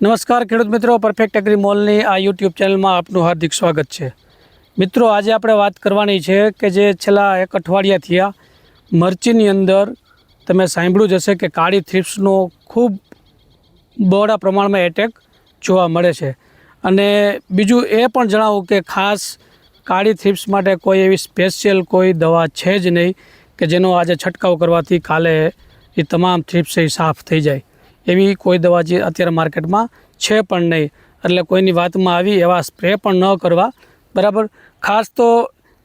નમસ્કાર ખેડૂત મિત્રો પરફેક્ટ એગ્રી મોલની આ યુટ્યુબ ચેનલમાં આપનું હાર્દિક સ્વાગત છે. મિત્રો, આજે આપણે વાત કરવાની છે કે જે છેલ્લા એક અઠવાડિયા થયા, મરચીની અંદર તમે સાંભળ્યું જ હશે કે કાળી થ્રિપ્સનો ખૂબ બહોળા પ્રમાણમાં એટેક જોવા મળે છે. અને બીજું એ પણ જણાવું કે ખાસ કાળી થ્રિપ્સ માટે કોઈ એવી સ્પેશિયલ કોઈ દવા છે જ નહીં કે જેનો આજે છંટકાવ કરવાથી કાલે એ તમામ થ્રિપ્સ એ સાફ થઈ જાય. એવી કોઈ દવા જે અત્યારે માર્કેટમાં છે પણ નહીં. એટલે કોઈની વાતમાં આવી એવા સ્પ્રે પણ ન કરવા. બરાબર? ખાસ તો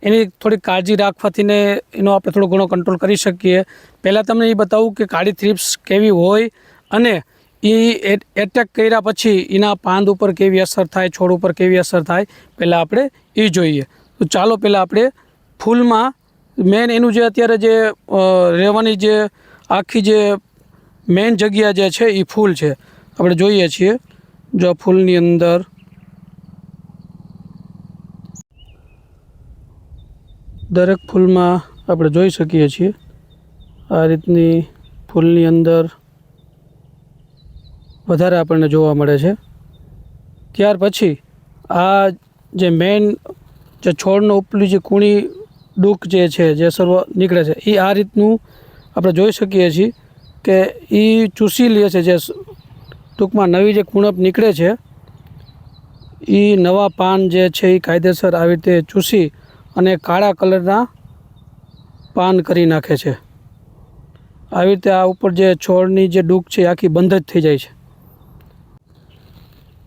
એની થોડી કાળજી રાખવાથી ને એનો આપણે થોડો ઘણો કંટ્રોલ કરી શકીએ. પહેલાં તમને એ બતાવું કે કાળી થ્રીપ્સ કેવી હોય અને એ એટેક કર્યા પછી એના પાંદ ઉપર કેવી અસર થાય, છોડ ઉપર કેવી અસર થાય, પહેલાં આપણે એ જોઈએ. તો ચાલો પહેલાં આપણે ફૂલમાં મેન એનું જે અત્યારે જે રહેવાની જે આખી જે મેન જગ્યા જે છે એ ફૂલ છે. આપણે જોઈએ છીએ, જો ફૂલની અંદર દરેક ફૂલમાં આપણે જોઈ શકીએ છીએ, આ રીતની ફૂલની અંદર વધારે આપણને જોવા મળે છે. ત્યાર પછી આ જે મેઇન જે છોડનો ઉપલી જે કૂણી ડૂક જે છે, જે સર્વ નીકળે છે એ આ રીતનું આપણે જોઈ શકીએ છીએ. કે એ ચૂસી લે છે જે ટૂંકમાં નવી જે કુણપ નીકળે છે એ નવા પાન જે છે એ કાયદેસર આવી રીતે ચૂસી અને કાળા કલરના પાન કરી નાખે છે. આવી રીતે આ ઉપર જે છોડની જે ડૂક છે આખી બંધ જ થઈ જાય છે.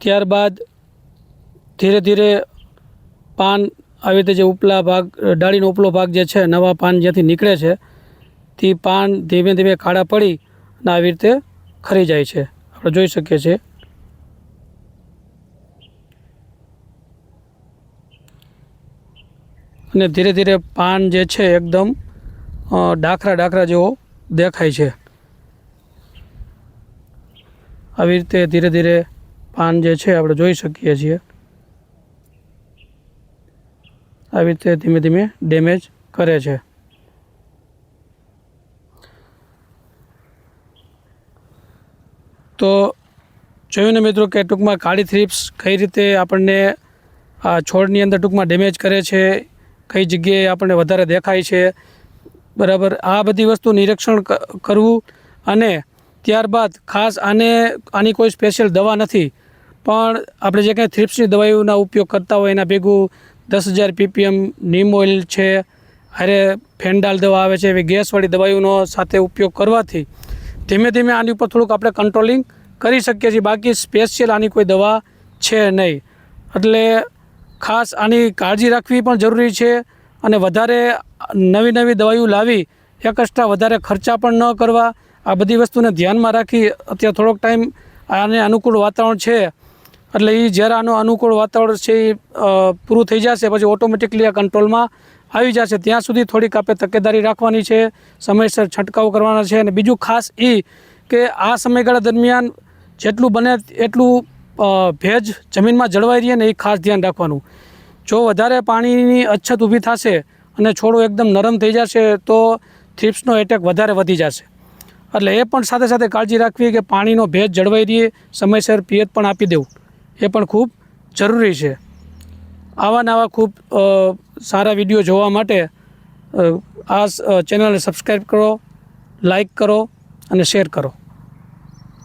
ત્યારબાદ ધીરે ધીરે પાન આવી રીતે જે ઉપલા ભાગ, ડાળીનો ઉપલો ભાગ જે છે, નવા પાન જ્યાંથી નીકળે છે તે પાન ધીમે ધીમે કાળા પડી અને આવી રીતે ખરી જાય છે. આપણે જોઈ શકીએ છીએ. અને ધીરે ધીરે પાન જે છે એકદમ ડાખરા ડાખરા જેવો દેખાય છે. આવી રીતે ધીરે ધીરે પાન જે છે આપણે જોઈ શકીએ છીએ. આવી રીતે ધીમે ધીમે ડેમેજ કરે છે. તો જોયું ને મિત્રો કે ટૂંકમાં કાળી થ્રીપ્સ કઈ રીતે આપણને, આ છોડની અંદર ટૂંકમાં ડેમેજ કરે છે, કઈ જગ્યાએ આપણને વધારે દેખાય છે, બરાબર? આ બધી વસ્તુ નિરીક્ષણ કરવું અને ત્યારબાદ ખાસ આને, આની કોઈ સ્પેશિયલ દવા નથી. પણ આપણે જે કાંઈ થ્રિપ્સની દવાઈઓના ઉપયોગ કરતા હોય એના ભેગું દસ હજાર પીપીએમ નીમ ઓઇલ છે અરે ફેન્ડાલ દવા આવે છે, એવી ગેસવાળી દવાઈઓનો સાથે ઉપયોગ કરવાથી ધીમે ધીમે આની ઉપર થોડુંક આપણે કંટ્રોલિંગ કરી શકીએ છીએ. બાકી સ્પેશિયલ આની કોઈ દવા છે નહીં. એટલે ખાસ આની કાળજી રાખવી પણ જરૂરી છે અને વધારે નવી નવી દવાઈઓ લાવી એકસ્ટ્રા વધારે ખર્ચા પણ ન કરવા. આ બધી વસ્તુને ધ્યાનમાં રાખી અત્યારે થોડોક ટાઈમ આને અનુકૂળ વાતાવરણ છે. એટલે એ જ્યારે આનું અનુકૂળ વાતાવરણ છે એ પૂરું થઈ જશે, પછી ઓટોમેટિકલી આ કંટ્રોલમાં આવી જશે. ત્યાં સુધી થોડીક આપણે તકેદારી રાખવાની છે, સમયસર છંટકાવ કરવાના છે અને બીજું ખાસ એ કે આ સમયગાળા દરમિયાન જેટલું બને એટલું ભેજ જમીનમાં જળવાઈ રહીએ ને એ ખાસ ધ્યાન રાખવાનું. જો વધારે પાણીની અછત ઊભી થશે અને છોડો એકદમ નરમ થઈ જશે તો થ્રિપ્સનો એટેક વધારે વધી જશે. એટલે એ પણ સાથે સાથે કાળજી રાખવી કે પાણીનો ભેજ જળવાઈ રહીએ સમયસર પિયત પણ આપી દેવું. એ પણ ખૂબ જરૂરી છે. આવા નવા ખૂબ સારા વીડિયો જોવા માટે આ ચેનલને સબસ્ક્રાઈબ કરો લાઈક કરો અને શેર કરો.